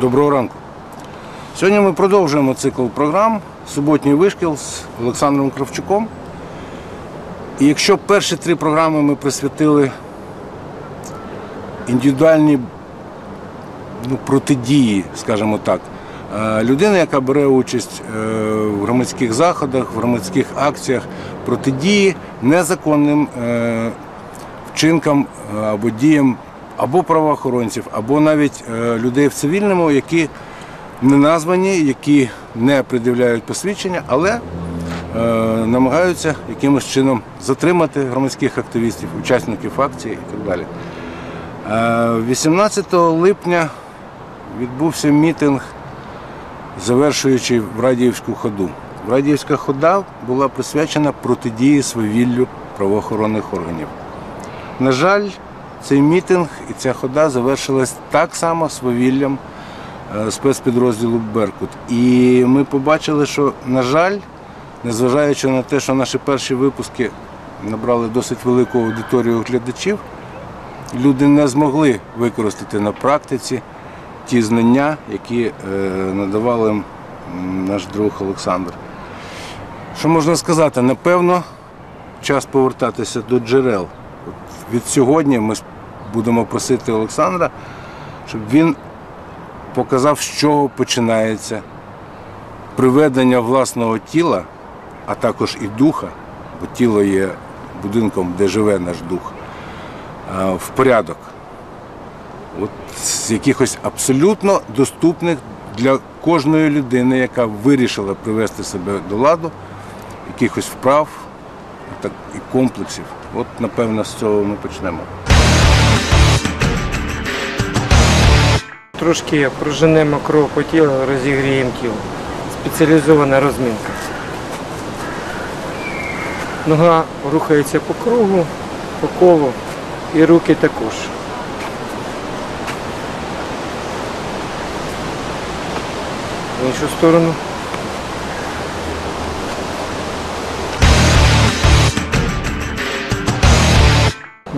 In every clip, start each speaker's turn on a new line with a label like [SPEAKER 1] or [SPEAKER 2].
[SPEAKER 1] Доброго ранку. Сьогодні ми продовжуємо цикл програм Суботній вишкіл з Олександром Кравчуком. І якщо перші три програми ми присвятили індивідуальній ну, протидії, скажімо так, е, людини, яка бере участь е, в громадських заходах, в громадських акціях протидії незаконним е, вчинкам або діям або правоохоронців, або навіть е, людей в цивільному, які не названі, які не придивляють посвідчення, але е, намагаються якимось чином затримати громадських активістів, учасників акції і так далі. Е, 18 липня відбувся мітинг, завершуючи в Радіївську ходу. Радіївська хода була присвячена протидії свавіллю правоохоронних органів. На жаль, цей мітинг і ця хода завершилась так само свавіллям е, спецпідрозділу Беркут. І ми побачили, що, на жаль, незважаючи на те, що наші перші випуски набрали досить велику аудиторію глядачів, люди не змогли використати на практиці ті знання, які е, надавав їм наш друг Олександр. Що можна сказати? Напевно, час повертатися до джерел. Від сьогодні ми будемо просити Олександра, щоб він показав, з чого починається приведення власного тіла, а також і духа, бо тіло є будинком, де живе наш дух, е, в порядок. От з якихось абсолютно доступних для кожної людини, яка вирішила привести себе до ладу, якихось вправ так, і комплексів. От, напевно, з цього ми почнемо.
[SPEAKER 2] Трошки проженемо кров по тілу, розігріємо тіло. Спеціалізована розмінка. Нога рухається по кругу, по колу і руки також. В іншу сторону.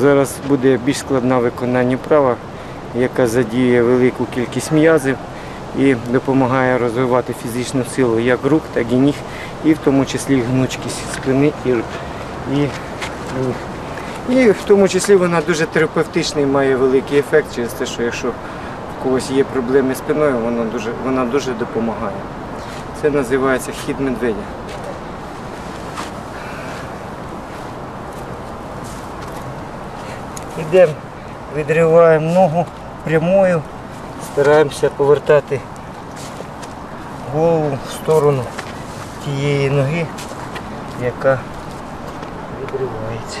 [SPEAKER 2] Зараз буде більш складна виконання права, яка задіє велику кількість м'язів і допомагає розвивати фізичну силу як рук, так і ніг, і в тому числі гнучкість спини і, і, і, і в тому числі вона дуже терапевтичний має великий ефект через те, що якщо в когось є проблеми з спиною, вона дуже, вона дуже допомагає. Це називається хід медведя. Йдемо, відриваємо ногу прямою, стараємося повертати голову в сторону тієї ноги, яка відривається.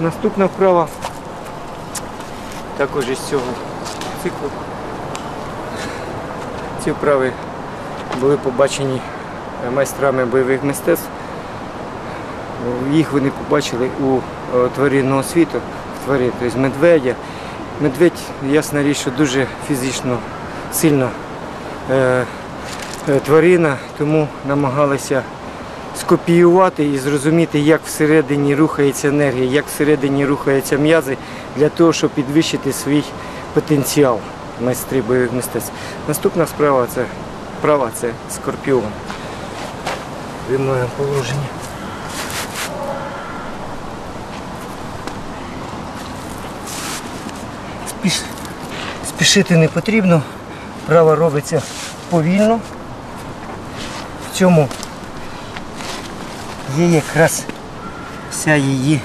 [SPEAKER 2] Наступна вправа також із цього циклу. Ці вправи були побачені майстрами бойових мистецтв. Їх вони побачили у е, тваринного світу, в тварин, тобто медведя. Медведь, ясна річ, що дуже фізично сильна е, е, тварина, тому намагалися скопіювати і зрозуміти, як всередині рухається енергія, як всередині рухаються м'язи, для того, щоб підвищити свій потенціал майстри бойових мистецтв. Наступна справа це права це скорпіон. Приймаємо положення. Спішити не потрібно. Право робиться повільно. В цьому є якраз вся її,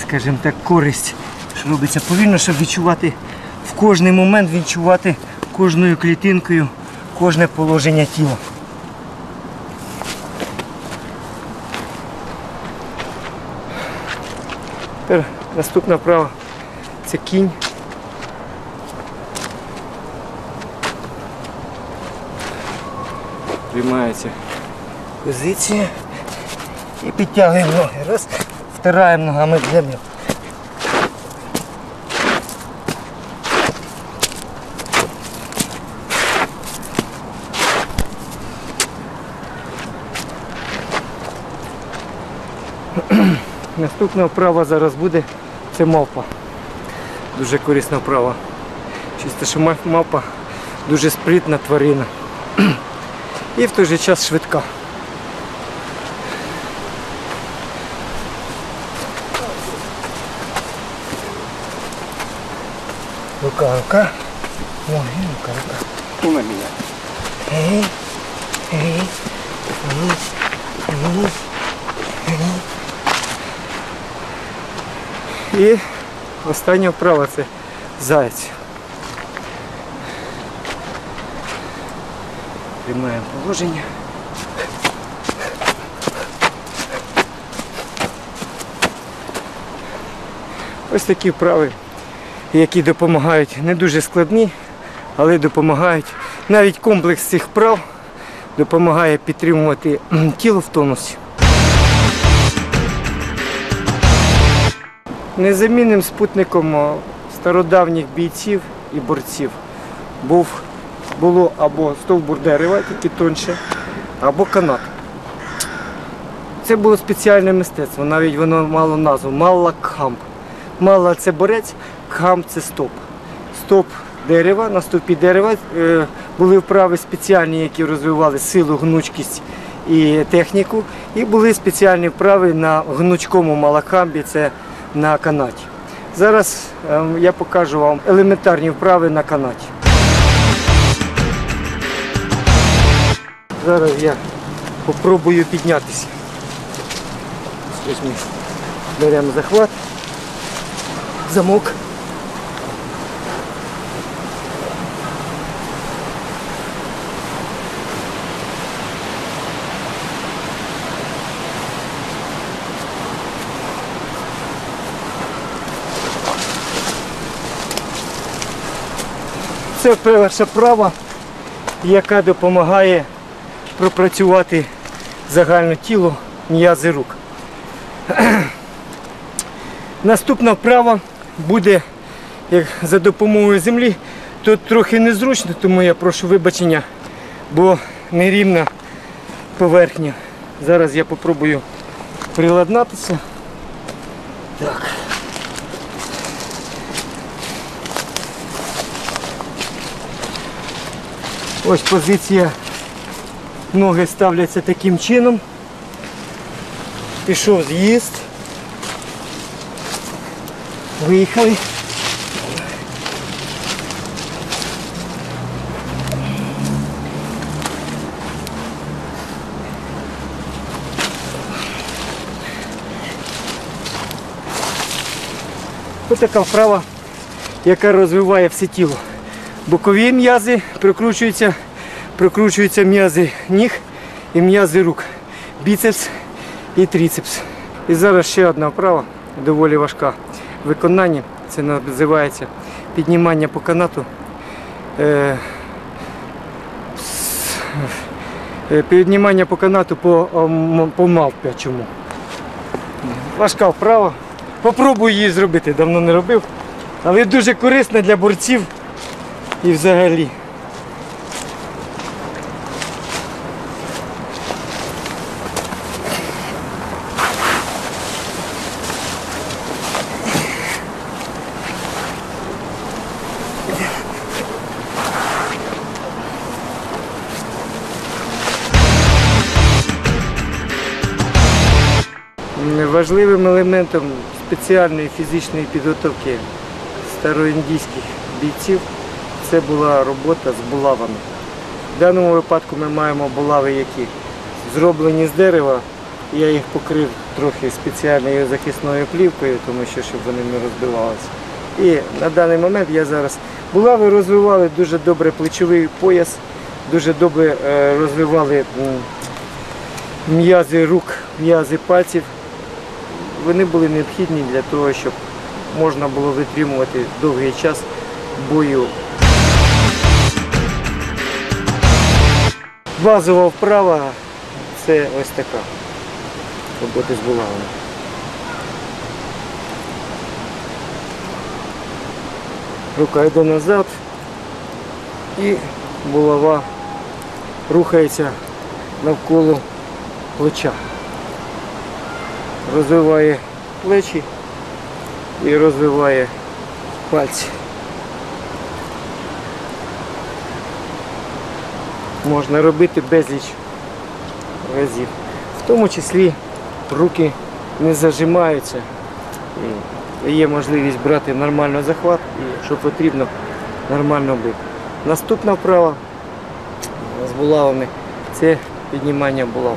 [SPEAKER 2] скажімо так, користь, що робиться повільно, щоб відчувати в кожний момент відчувати кожною клітинкою кожне положення тіла. Тепер наступна вправа це кінь. Приймається позиція і підтягуємо ноги. Раз, втираємо ногами в землю. Наступна вправа зараз буде це мавпа. Дуже корисна вправа. Чисто, що ма- мавпа дуже спритна тварина. І в той же час швидка. Рука, рука. Ой, рука, рука.
[SPEAKER 1] Ну, на мене.
[SPEAKER 2] Ей, ей, ей, ей. І остання вправа це заяць. Приймаємо положення. Ось такі вправи, які допомагають не дуже складні, але допомагають. Навіть комплекс цих вправ допомагає підтримувати тіло в тонусі. Незамінним спутником стародавніх бійців і борців був, було або стовбур дерева, тільки тонше, або канат. Це було спеціальне мистецтво, навіть воно мало назву Малла Кхамп. Малла це борець, кхамп це стоп. Стоп дерева, на стовпі дерева е, були вправи спеціальні, які розвивали силу, гнучкість і техніку. І були спеціальні вправи на гнучкому малахамбі, це на канаті. Зараз е, я покажу вам елементарні вправи на канаті. Зараз я попробую піднятися. Ось ми беремо захват, замок. Це перша права, яка допомагає пропрацювати загальне тіло, м'язи рук. Наступна вправа буде як за допомогою землі. Тут трохи незручно, тому я прошу вибачення, бо нерівна поверхня. Зараз я попробую приладнатися. Так. Ось позиція. Ноги ставляться таким чином. Пішов з'їзд. Виїхали. Ось така вправа, яка розвиває все тіло. Бокові м'язи прикручуються, прикручуються м'язи ніг і м'язи рук. Біцепс і трицепс. І зараз ще одна вправа, доволі важка в виконанні. Це називається піднімання по канату. Е, е, Піднімання по канату по, по мавпячому. Важка вправа. Попробую її зробити, давно не робив. Але дуже корисна для борців і взагалі. Важливим елементом спеціальної фізичної підготовки староіндійських бійців це була робота з булавами. В даному випадку ми маємо булави, які зроблені з дерева. Я їх покрив трохи спеціальною захисною плівкою, тому що щоб вони не розбивалися. І на даний момент я зараз булави розвивали дуже добре плечовий пояс, дуже добре е, розвивали м'язи рук, м'язи пальців. Вони були необхідні для того, щоб можна було витримувати довгий час бою. Базова вправа це ось така. Роботи з булавами. Рука йде назад і булава рухається навколо плеча. Розвиває плечі і розвиває пальці. Можна робити безліч разів. В тому числі руки не зажимаються. І є можливість брати нормально захват і, якщо потрібно, нормально бити. Наступна вправа з булавами це піднімання булав.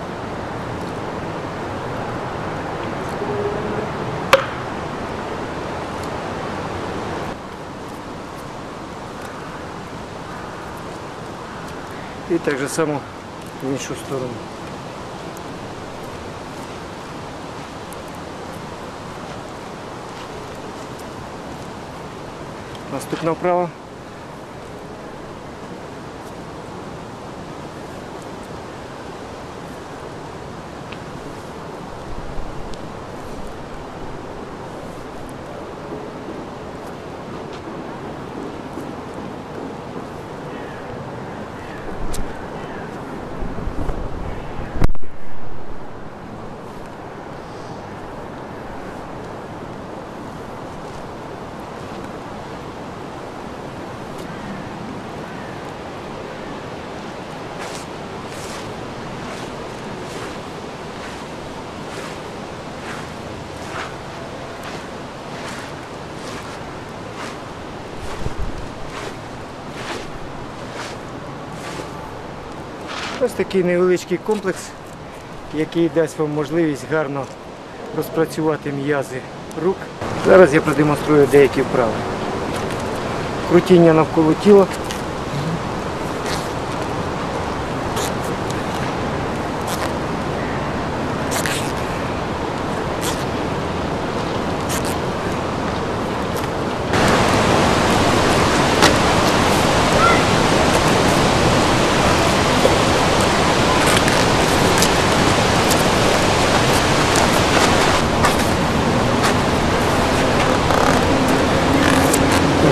[SPEAKER 2] І так же само в іншу сторону. Наступна вправа. Ось такий невеличкий комплекс, який дасть вам можливість гарно розпрацювати м'язи рук. Зараз я продемонструю деякі вправи. Крутіння навколо тіла.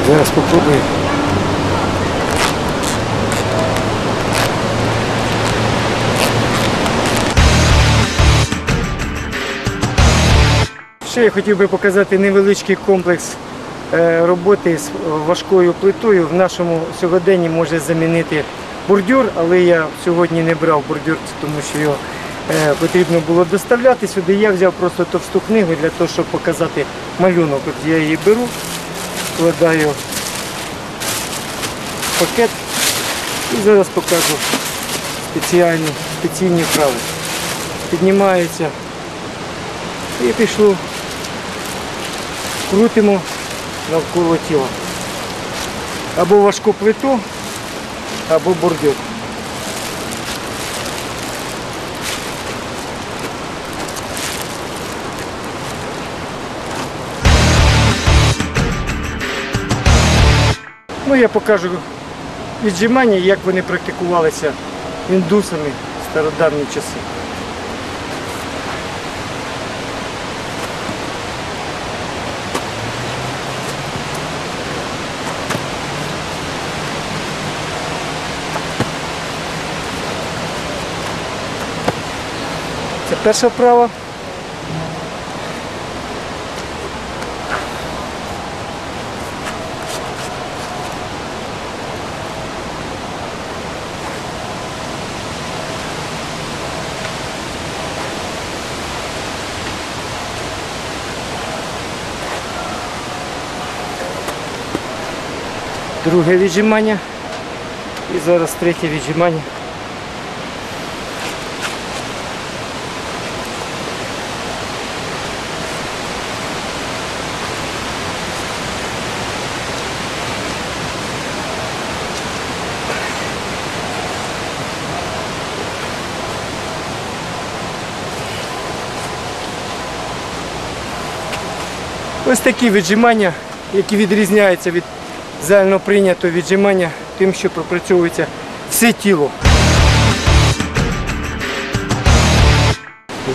[SPEAKER 2] Зараз попробую. Ще я хотів би показати невеличкий комплекс е, роботи з важкою плитою. В нашому сьогоденні може замінити бордюр, але я сьогодні не брав бордюр, тому що його е, потрібно було доставляти сюди. Я взяв просто товсту книгу для того, щоб показати малюнок. От я її беру, вкладаю пакет і зараз покажу спеціальні, спеційні вправи. Піднімається і пішло. Крутимо навколо тіла. Або важку плиту, або бордюр. Ну, я покажу віджимання, як вони практикувалися індусами в стародавні часи. Це перша вправа. Друге віджимання. І зараз третє віджимання. Ось такі віджимання, які відрізняються від загально прийнятого віджимання тим, що пропрацьовується все тіло.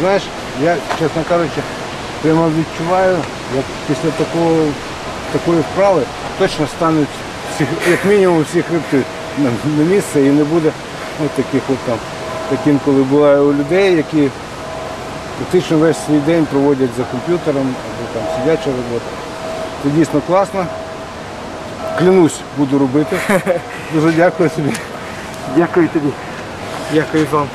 [SPEAKER 1] Знаєш, я, чесно кажучи, прямо відчуваю, як після такого, такої вправи точно стануть всі, як мінімум всі хребти на, місце і не буде от таких от там, як інколи буває у людей, які практично весь свій день проводять за комп'ютером або там сидяча робота. Це дійсно класно. Клянусь, буду робити. Дуже дякую тобі.
[SPEAKER 2] Дякую тобі. Дякую вам.